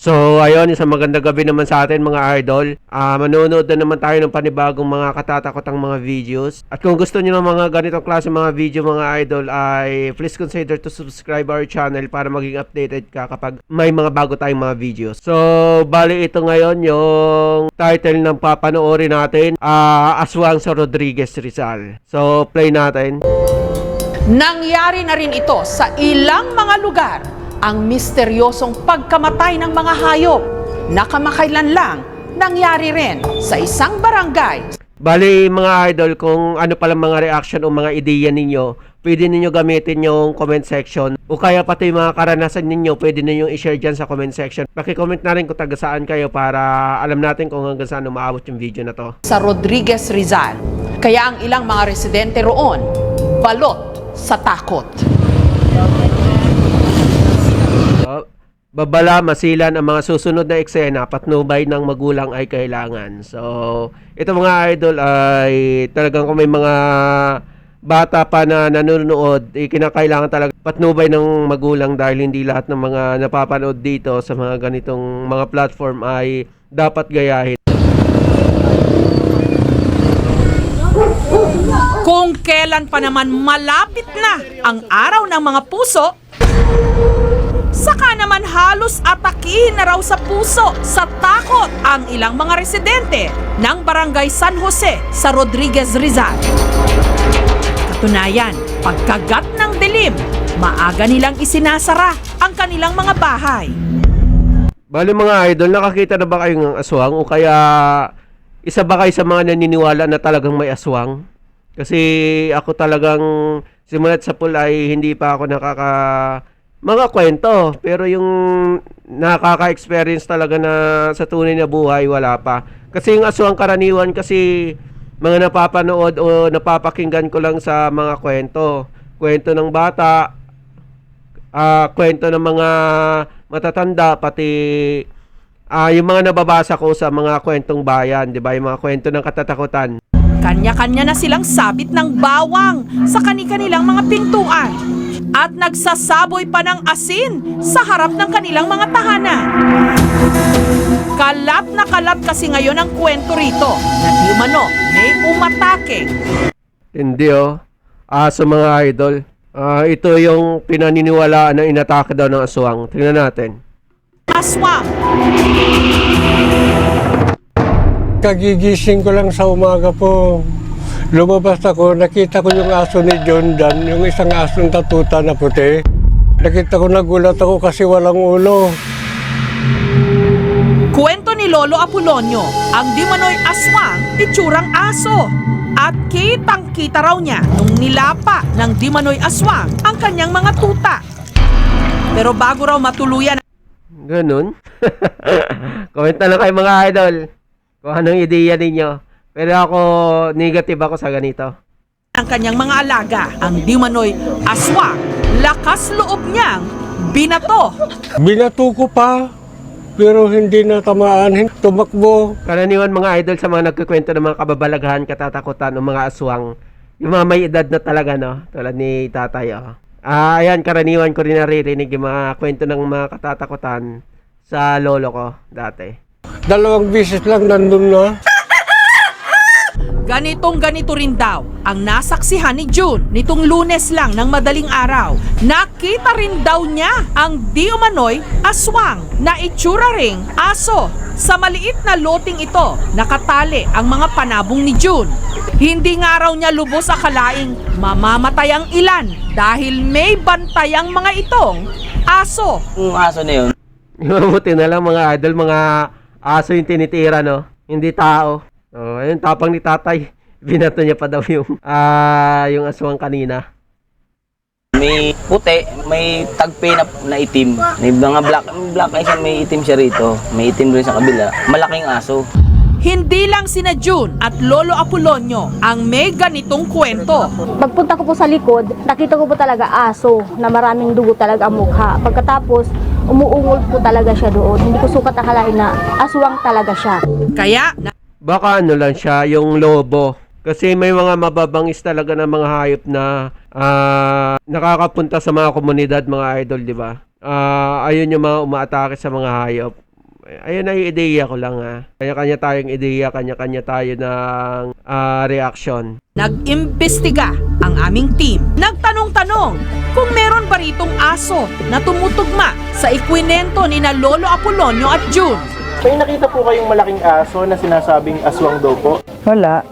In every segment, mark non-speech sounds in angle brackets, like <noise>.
So, ayun, isang magandang gabi naman sa atin mga idol. Ah, manonood na naman tayo ng panibagong mga katatakotang mga videos. At kung gusto niyo ng mga ganitong klase mga video mga idol ay please consider to subscribe our channel para maging updated ka kapag may mga bago tayong mga videos. So, bali ito ngayon yung title ng papanoorin natin, ah, Aswang sa Rodriguez Rizal. So, play natin. Nangyari na rin ito sa ilang mga lugar ang misteryosong pagkamatay ng mga hayop na kamakailan lang nangyari rin sa isang barangay Bali mga idol, kung ano pala mga reaction o mga ideya ninyo, pwede ninyo gamitin yung comment section o kaya pati mga karanasan ninyo, pwede ninyo i-share dyan sa comment section. Paki-comment na rin kung taga saan kayo para alam natin kung hanggang saan umaabot yung video na to. sa Rodriguez Rizal. Kaya ang ilang mga residente roon, balot sa takot. Babala, masilan ang mga susunod na eksena, patnubay ng magulang ay kailangan. So, ito mga idol ay talagang kung may mga bata pa na nanonood, eh, kinakailangan talaga patnubay ng magulang dahil hindi lahat ng mga napapanood dito sa mga ganitong mga platform ay dapat gayahin. Kung kailan pa naman malapit na ang araw ng mga puso, saka naman halos atakihin na raw sa puso sa takot ang ilang mga residente ng barangay San Jose sa Rodriguez Rizal. Katunayan, pagkagat ng dilim, maaga nilang isinasara ang kanilang mga bahay. Bali mga idol, nakakita na ba kayo ng aswang o kaya isa ba kayo sa mga naniniwala na talagang may aswang? Kasi ako talagang simulat sa pool ay hindi pa ako nakaka mga kwento pero yung nakaka-experience talaga na sa tunay na buhay wala pa. Kasi yung aswang karaniwan kasi mga napapanood o napapakinggan ko lang sa mga kwento. Kwento ng bata, ah kwento ng mga matatanda pati ah yung mga nababasa ko sa mga kwentong bayan, 'di ba? Yung mga kwento ng katatakutan. Kanya-kanya na silang sabit ng bawang sa kani-kanilang mga pintuan at nagsasaboy pa ng asin sa harap ng kanilang mga tahanan. Kalat na kalat kasi ngayon ang kwento rito na di umano may umatake Hindi oh. Ah, sa mga idol. Ah, ito yung pinaniniwalaan na inatake daw ng aswang. Tingnan natin. aswang Kagigising ko lang sa umaga po. Lumabas ako, nakita ko yung aso ni John Dan, yung isang asong tatuta na puti. Nakita ko nagulat ako kasi walang ulo. Kwento ni Lolo Apolonio, ang di manoy aswang, itsurang aso. At kitang-kita raw niya nung nilapa ng di manoy aswang ang kanyang mga tuta. Pero bago raw matuluyan Ganun. <laughs> Comment na lang kayo mga idol. Kung anong ideya ninyo. Pero ako, negative ako sa ganito. ang kanyang mga alaga, ang di manoy aswang, lakas loob niyang binato. Binato ko pa, pero hindi natamaan, hin- tumakbo. Karaniwan mga idol sa mga nagkikwento ng mga kababalaghan, katatakutan, o mga aswang. Yung mga may edad na talaga, no? Tulad ni tatay, oh. Ah, ayan, karaniwan ko rin naririnig yung mga kwento ng mga katatakutan sa lolo ko dati. Dalawang bisis lang nandun na. Ganitong ganito rin daw ang nasaksihan ni June nitong lunes lang ng madaling araw. Nakita rin daw niya ang di umano'y aswang na itsura ring aso. Sa maliit na loting ito, nakatali ang mga panabong ni June. Hindi nga raw niya lubos akalaing mamamatay ang ilan dahil may bantay ang mga itong aso. Yung aso na yun, <laughs> Mabuti na lang mga idol, mga aso yung tinitira, no? Hindi tao. Oh, ayun, tapang ni tatay. <laughs> Binato niya pa daw yung, ah, yung aswang kanina. may puti, may tagpi na, na itim. May mga black, black eyes may itim siya rito. May itim rin sa kabila. Malaking aso. Hindi lang sina June at Lolo Apolonio ang may ganitong kwento. Pagpunta ko po sa likod, nakita ko po talaga aso na maraming dugo talaga ang mukha. Pagkatapos, umuungol po talaga siya doon. Hindi ko sukat akalain na aswang talaga siya. Kaya Baka ano lang siya, yung lobo. Kasi may mga mababangis talaga na mga hayop na ah, nakakapunta sa mga komunidad, mga idol, di ba? Ah, ayun yung mga umaatake sa mga hayop. ayun na yung ideya ko lang ha. Kanya-kanya tayong ideya, kanya-kanya tayo ng ah, reaction. Nag-imbestiga ang aming team. Nagtanong-tanong kung meron ba ritong aso na tumutugma sa ikwinento ni na Lolo Apolonio at June. May nakita po kayong malaking aso na sinasabing aswang daw po. Wala.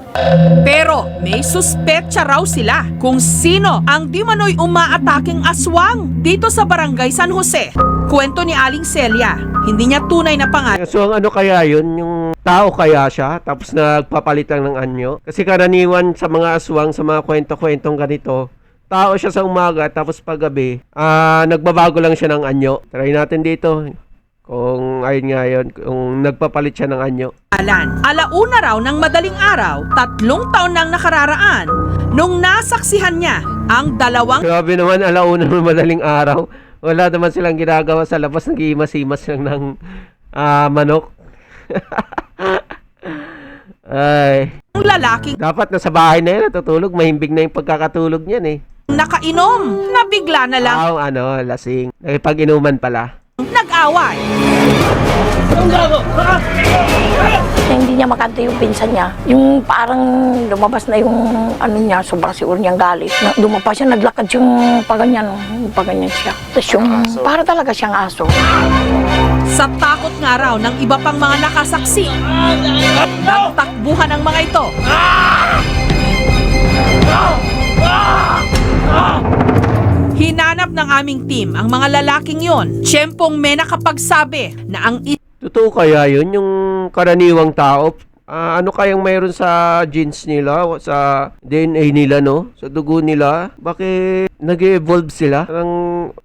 Pero may suspetsa raw sila kung sino ang di manoy umaataking aswang dito sa barangay San Jose. Kwento ni Aling Celia, hindi niya tunay na pangalan. So ang ano kaya yun, yung tao kaya siya, tapos nagpapalit lang ng anyo. Kasi karaniwan sa mga aswang, sa mga kwento-kwentong ganito, tao siya sa umaga, tapos paggabi, ah nagbabago lang siya ng anyo. Try natin dito. Kung ayun nga yun, kung nagpapalit siya ng anyo. Alauna raw ng madaling araw, tatlong taon nang nakararaan, nung nasaksihan niya ang dalawang Grabe naman, alauna ng madaling araw. Wala naman silang ginagawa sa labas, nag-iimas-imas lang ng ah, manok. <laughs> Ay, lalaking dapat nasa bahay na yun, natutulog, mahimbing na yung pagkakatulog niyan eh. nakainom na bigla na lang Ang ano, lasing. Nakipag-inuman pala. Nag-away. Na hindi niya makanta yung pinsan niya. Yung parang lumabas na yung ano niya, sobrang siguro niyang galit. Na, lumabas siya, naglakad yung paganyan, yung paganyan siya. Tapos yung, para talaga siyang aso. Sa takot nga raw ng iba pang mga nakasaksi, nagtakbuhan ang mga ito. Hinanap ng aming team ang mga lalaking yon. Siyempong may nakapagsabi na ang Totoo kaya yun, yung karaniwang tao? Ah, ano kayang mayroon sa genes nila, sa DNA nila, no? Sa dugo nila? Bakit nag-evolve sila? Parang,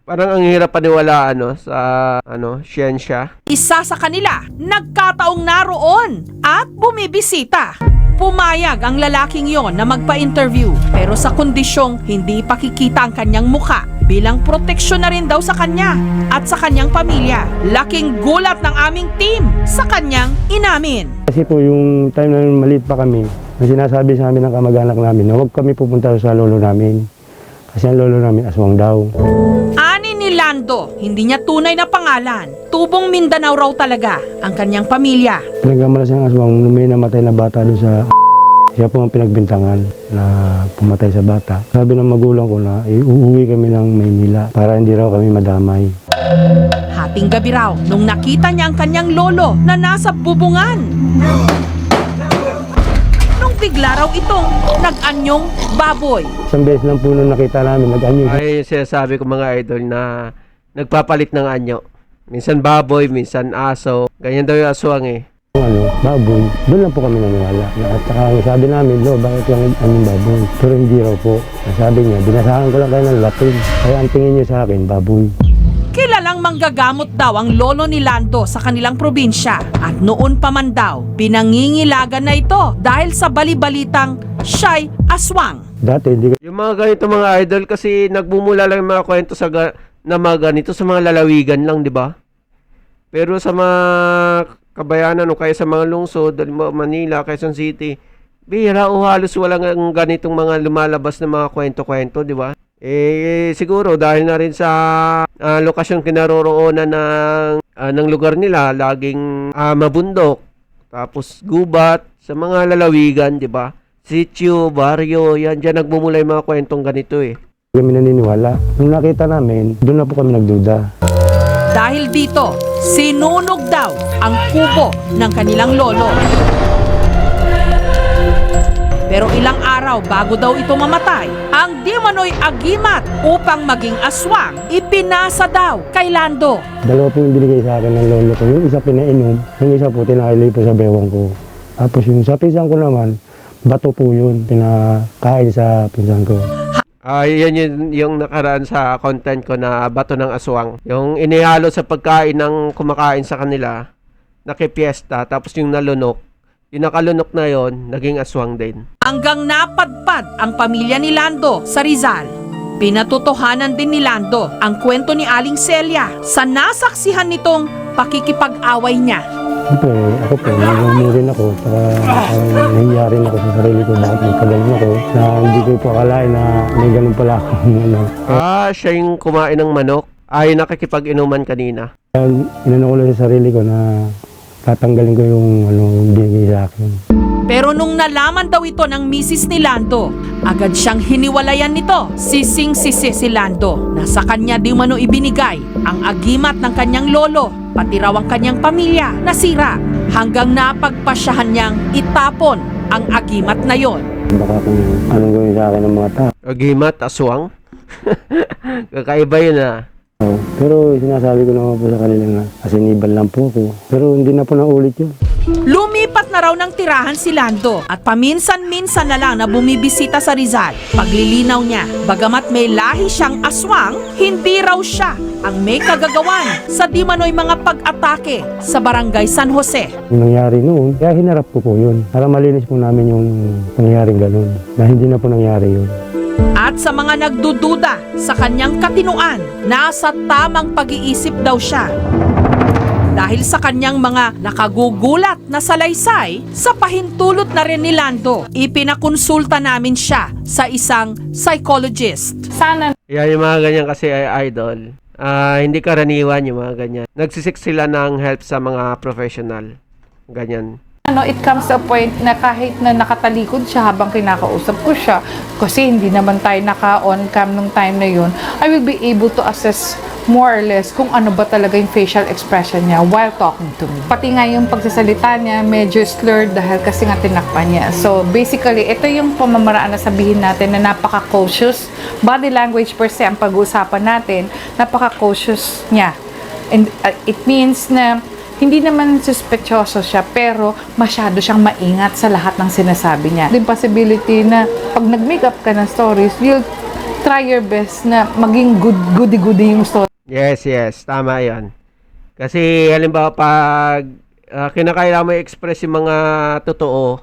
parang ang hirap paniwalaan, no? Sa, ano, siyensya. isa sa kanila nagkataong naroon at bumibisita. Pumayag ang lalaking yon na magpa-interview pero sa kondisyong hindi pakikita ang kanyang muka bilang proteksyon na rin daw sa kanya at sa kanyang pamilya. Laking gulat ng aming team sa kanyang inamin. Kasi po yung time na maliit pa kami, na sinasabi sa amin ng kamag-anak namin na huwag kami pupunta sa lolo namin. Kasi ang lolo namin aswang daw. Ani ni Lando, hindi niya tunay na pangalan. Tubong Mindanao raw talaga ang kanyang pamilya. Pinagkamala siyang aswang may namatay na bata doon sa... Siya po ang pinagbintangan na pumatay sa bata. Sabi ng magulang ko na iuwi kami ng Maynila para hindi raw kami madamay. Hating gabi raw nung nakita niya ang kanyang lolo na nasa bubungan. Nung bigla raw itong nag-anyong baboy. Isang beses lang po nung nakita namin, nag-anyo. Ay, sinasabi ko mga idol na nagpapalit ng anyo. Minsan baboy, minsan aso. Ganyan daw yung aswang eh. Ano, baboy. Doon lang po kami naniwala. At saka sabi namin, lo, bakit yung anong baboy? Pero hindi raw po. Sabi niya, binasahan ko lang kayo ng lapin. Kaya ang tingin niyo sa akin, baboy. Kilalang manggagamot daw ang lolo ni Lando sa kanilang probinsya. At noon pa man daw, pinangingilagan na ito dahil sa balibalitang siya'y aswang. Dati, hindi Yung mga ganito mga idol kasi nagbumula lang yung mga kwento sa ga- na mga ganito sa mga lalawigan lang, di ba? Pero sa mga kabayanan o kaya sa mga lungsod, Manila, Quezon City, bihira o halos walang ang ganitong mga lumalabas na mga kwento-kwento, di ba? Eh, siguro dahil na rin sa ah, lokasyon kinaroroonan ng, ah, ng lugar nila, laging ah, mabundok, tapos gubat, sa mga lalawigan, di ba? Sitio, baryo, yan, dyan nagmumula mga kwentong ganito eh. kami naniniwala. Nung nakita namin, doon na po kami nagduda. Dahil dito, sinunog daw ang kubo ng kanilang lolo. Pero ilang araw bago daw ito mamatay, ang di manoy agimat upang maging aswang, ipinasa daw kay Lando. Dalawa po yung binigay sa akin ng lolo ko. Yung isa pinainom, yung isa po tinakilay po sa bewang ko. Tapos yung sa pinsan ko naman, bato po yun, pinakain sa pinsan ko. Ah, yan yun yung nakaraan sa content ko na bato ng aswang. Yung inihalo sa pagkain ng kumakain sa kanila, nakipiesta, tapos yung nalunok, yung nakalunok na yon naging aswang din. Hanggang napadpad ang pamilya ni Lando sa Rizal. Pinatotohanan din ni Lando ang kwento ni Aling Celia sa nasaksihan nitong pakikipag-away niya. Siyempre, ako po, nagmumuri rin ako. Saka uh, nahiya rin ako sa sarili ko. Bakit nagkagaling ako? Na hindi ko po akalain na may ganun pala ako. <laughs> ano. Ah, siya yung kumain ng manok. ay nakikipag-inuman kanina. Inano ko lang sa sarili ko na tatanggalin ko yung ano, binigay sa akin. Pero nung nalaman daw ito ng misis ni Lando, agad siyang hiniwalayan nito. Sising sisi si Lando na sa kanya di mano ibinigay ang agimat ng kanyang lolo, pati raw ang kanyang pamilya nasira hanggang napagpasyahan niyang itapon ang agimat na yon. Baka kung anong gawin sa akin ng mga tao. Agimat, aswang. <laughs> Kakaiba yun ah. Pero sinasabi ko naman po sa kanila na asinibal lang po ako. Pero hindi na po naulit yun. Lumipat na raw ng tirahan si Lando at paminsan-minsan na lang na bumibisita sa Rizal. Paglilinaw niya, bagamat may lahi siyang aswang, hindi raw siya ang may kagagawan sa di manoy mga pag-atake sa barangay San Jose. Yung nangyari noon, kaya hinarap ko po yun. Para malinis po namin yung nangyaring ganun. Na hindi na po nangyari yun. At sa mga nagdududa sa kanyang katinuan, nasa tamang pag-iisip daw siya. Dahil sa kanyang mga nakagugulat na salaysay, sa pahintulot na rin ni Lando, ipinakonsulta namin siya sa isang psychologist. Sana Yan yung mga ganyan kasi ay idol. Ah, hindi karaniwan yung mga ganyan. Nagsisik sila ng help sa mga professional. Ganyan. Ano, it comes to a point na kahit na nakatalikod siya habang kinakausap ko siya, kasi hindi naman tayo naka-on cam nung time na yun, I will be able to assess more or less kung ano ba talaga yung facial expression niya while talking to me. Pati nga yung pagsasalita niya, medyo slurred dahil kasi nga tinakpan niya. So, basically, ito yung pamamaraan na sabihin natin na napaka-cautious. Body language per se ang pag-uusapan natin, napaka-cautious niya. And uh, it means na hindi naman suspectyoso siya, pero masyado siyang maingat sa lahat ng sinasabi niya. Yung possibility na pag nag-makeup ka ng stories, you'll try your best na maging good, goody-goody yung story Yes, yes. Tama yan. Kasi halimbawa pag uh, kinakailangan mo i-express yung mga totoo,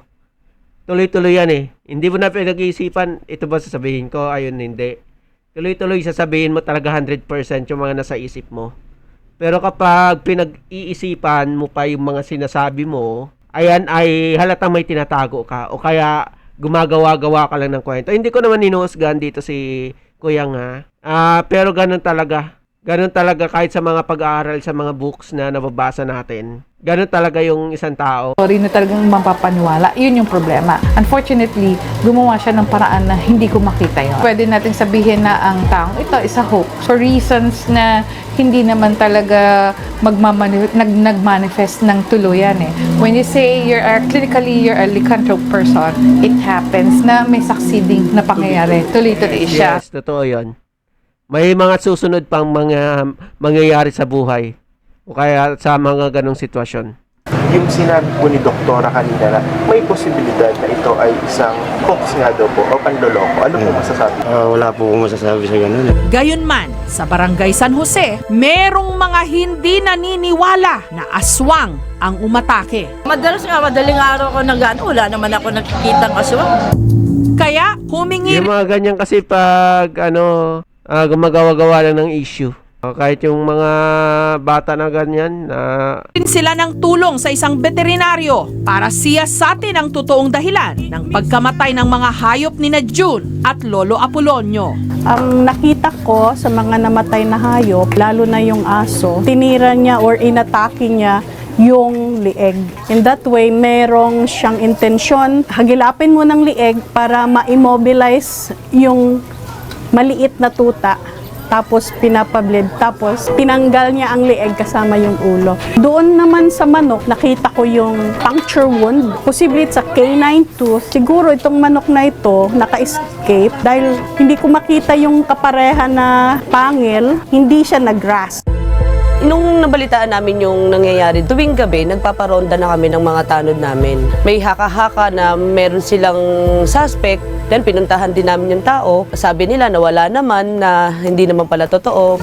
tuloy-tuloy yan eh. Hindi mo na pinag-iisipan, ito ba sasabihin ko? Ayun, hindi. Tuloy-tuloy sasabihin mo talaga 100% yung mga nasa isip mo. Pero kapag pinag-iisipan mo pa yung mga sinasabi mo, ayan ay halatang may tinatago ka o kaya gumagawa-gawa ka lang ng kwento. Hindi ko naman inuusgan dito si Kuya nga. Ah, pero ganun talaga. Ganun talaga kahit sa mga pag-aaral sa mga books na nababasa natin. Ganun talaga yung isang tao. na talagang mapapaniwala. Yun yung problema. Unfortunately, gumawa siya ng paraan na hindi ko makita yun. Pwede nating sabihin na ang taong ito is a hoax for reasons na hindi naman talaga nag nag-manifest ng tuluyan eh. When you say you're a, clinically you're a lycanthrope person, it happens na may succeeding na pangyayari. Tuloy-tuloy siya. Yes, totoo yun. May mga susunod pang mga mangyayari sa buhay. O kaya sa mga ganong sitwasyon. Yung sinabi po ni Doktora kanina na may posibilidad na ito ay isang hoax nga daw po o panloloko. Ano po masasabi? Ah, wala po akong masasabi sa ganun. eh. Gayunman, sa barangay San Jose, merong mga hindi naniniwala na aswang ang umatake. Madalas nga, madaling araw ko nag ano, wala naman ako nakikita aswang. Kaya humingi Yung mga ganyan kasi pag ano, ah, gumagawa-gawa lang ng issue. O, kahit yung mga bata na ganyan na rin sila ng tulong sa isang veterinaryo para siyasatin ang totoong dahilan ng pagkamatay ng mga hayop ni na June at Lolo Apolonio. Ang nakita ko sa mga namatay na hayop, lalo na yung aso, tinira niya or inatake niya yung lieg. In that way, merong siyang intensyon. Hagilapin mo ng lieg para ma-immobilize yung maliit na tuta tapos pinapabled, tapos tinanggal niya ang lieg kasama yung ulo. Doon naman sa manok, nakita ko yung puncture wound. Posible sa canine tooth. Siguro itong manok na ito naka-escape dahil hindi ko makita yung kapareha na pangil, hindi siya nag-grasp. Nung nabalitaan namin yung nangyayari, tuwing gabi, nagpaparonda na kami ng mga tanod namin. May haka-haka na meron silang suspect, then pinuntahan din namin yung tao. Sabi nila na wala naman, na hindi naman pala totoo.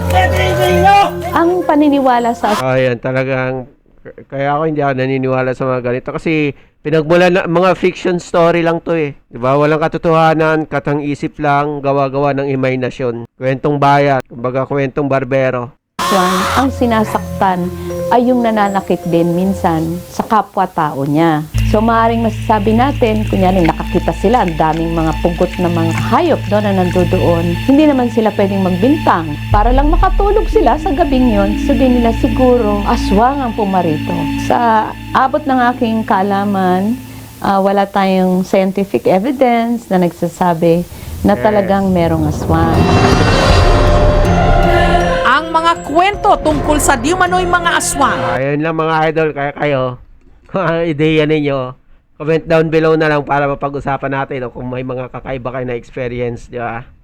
Ang paniniwala sa Ayan, talagang kaya ako hindi ako naniniwala sa mga ganito kasi pinagmula na mga fiction story lang to eh. 'Di ba? Walang katotohanan, katang isip lang, gawa-gawa ng imahinasyon. Kwentong bayan, kumbaga kwentong barbero. ang sinasaktan ay yung nananakit din minsan sa kapwa-tao niya. So maaaring masasabi natin, kunyari nakakita sila, ang daming mga pugot na mga hayop doon na nandoon. Hindi naman sila pwedeng magbintang. Para lang makatulog sila sa gabing yon, sabihin nila siguro, aswang ang pumarito. Sa abot ng aking kaalaman, ah, wala tayong scientific evidence na nagsasabi na talagang merong aswang. Ang mga kwento tungkol sa di umano'y mga aswang Ayun lang mga idol, kaya kayo, kung <laughs> ano ideya ninyo, comment down below na lang para mapag-usapan natin o kung may mga kakaiba kayo na experience, di ba?